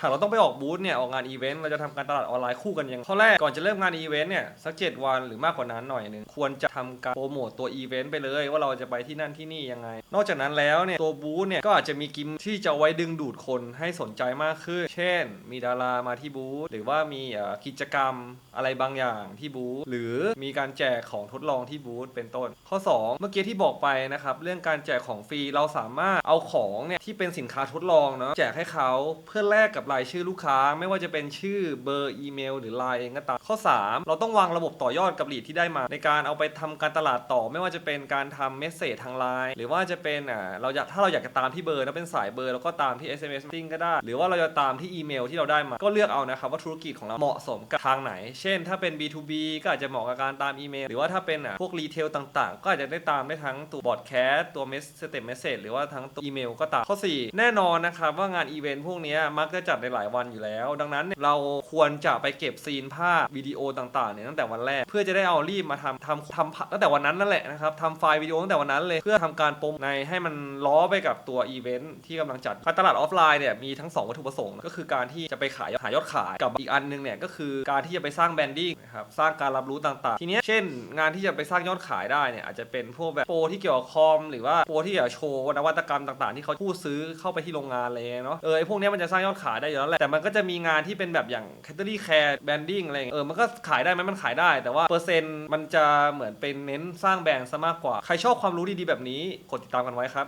หากเราต้องไปออกบูธเนี่ยออกงานอีเวนต์เราจะทำการตลาดออนไลน์คู่กันยังข้อแรกก่อนจะเริ่มงานอีเวนต์เนี่ยสักเจ็ดวันหรือมากกว่านั้นหน่อยหนึงควรจะทำการโปรโมตตัวอีเวนต์ไปเลยว่าเราจะไปที่นั่นที่นี่ยังไง นอกจากนั้นแล้วเนี่ยตัวบูธเนี่ยก็อาจจะมีกิมที่จะไว้ดึงดูดคนให้สนใจมากขึ้น เช่น มีดารามาที่บูธหรือว่ามีกิจกรรมอะไรบางอย่างที่บูธหรือมีการแจกของทดลองที่บูธเป็นต้น ข้อ 2 เมื่อกี้ที่บอกไปนะครับเรื่องการแจกของฟรีเราสามารถเอาของเนี่ยที่เป็นสินค้าทดลองเนาะแจกให้เขาเพื่อแลกกับรายชื่อลูกค้า ไม่ว่าจะเป็นชื่อเบอร์อีเมล หรือไลน์เองก็ตามข้อ 3 เราต้องวางระบบต่อยอดกับลีดที่ได้มา ในการเอาไปทำการตลาดต่อ ไม่ว่าจะเป็นการทำเมสเซจทางไลน์หรือว่าจะเป็นอ่าเราอยากถ้าเราอยากจะตามที่เบอร์แล้วเป็นสายเบอร์แล้วก็ตามที่ SMS meeting ก็ได้ หรือว่าเราจะตามที่อีเมลที่เราได้มา ก็เลือกเอานะครับว่าธุรกิจของเราเหมาะสมกับทางไหน เช่น ถ้าเป็น B2B ก็อาจจะเหมาะกับการตามอีเมล หรือว่าถ้าเป็นอะพวกรีเทลต่างๆ ก็อาจจะได้ตามได้ทั้งตัวบอดแคสตัวเมสสเต m เมสเซจหรือว่าทั้งตัวอีเมลก็ตามข้อ 4 แน่นอนนะครับว่างานอีเวนต์พวกนี้มักจะจัดในหลายวันอยู่แล้ว ดังนั้นเราควรจะไปเก็บซีนภาพวิดีโอต่างๆเนี่ยตั้งแต่วันแรก เพื่อจะได้เอารีบมาทำทำทำตั้งแต่วันนั้นนั่นแหละนะครับทำไฟล์วิดีโอตั้งแต่วันนั้นเลยเพื่อทำการโปรโมทในให้มันล้อไปกับตัวอีเวนต์ที่กำลังจัดการตลาดออฟไลน์เนี่ยมีทั้งสองวัตถุประสงค์ก็คือการที่จะไปขายหายอดขายกับอีกอันหนึงเนี่ยก็คือการที่จะไปสร้างแบรนดิ้งนะครับสร้างการรับรู้ต่างๆ ทีนี้เช่น งานที่จะไปสร้างยอดขายได้เนี่ยอาจจะเป็นพวกแบบโปรที่เกี่ยวกับคอมหรือว่าโปรที่จะโชว์นวัตกรรมต่างๆ ที่เขาผู้ซื้อเข้าไปที่โรงงานอะไรเงี้ยเนาะเออไอพวกนี้มันจะสร้างยอดขายได้อยู่แล้วแหละแต่มันก็จะมีงานที่เป็นแบบอย่าง c a t e r y care branding อะไรเงี้ยเออมันก็ขายได้ไหมมันขายได้ แต่ว่าเปอร์เซ็นต์มันจะเหมือนเป็นเน้นสร้างแบรนด์ซะมากกว่า ใครชอบความรู้ดีๆแบบนี้กดติดตามกันไว้ครับ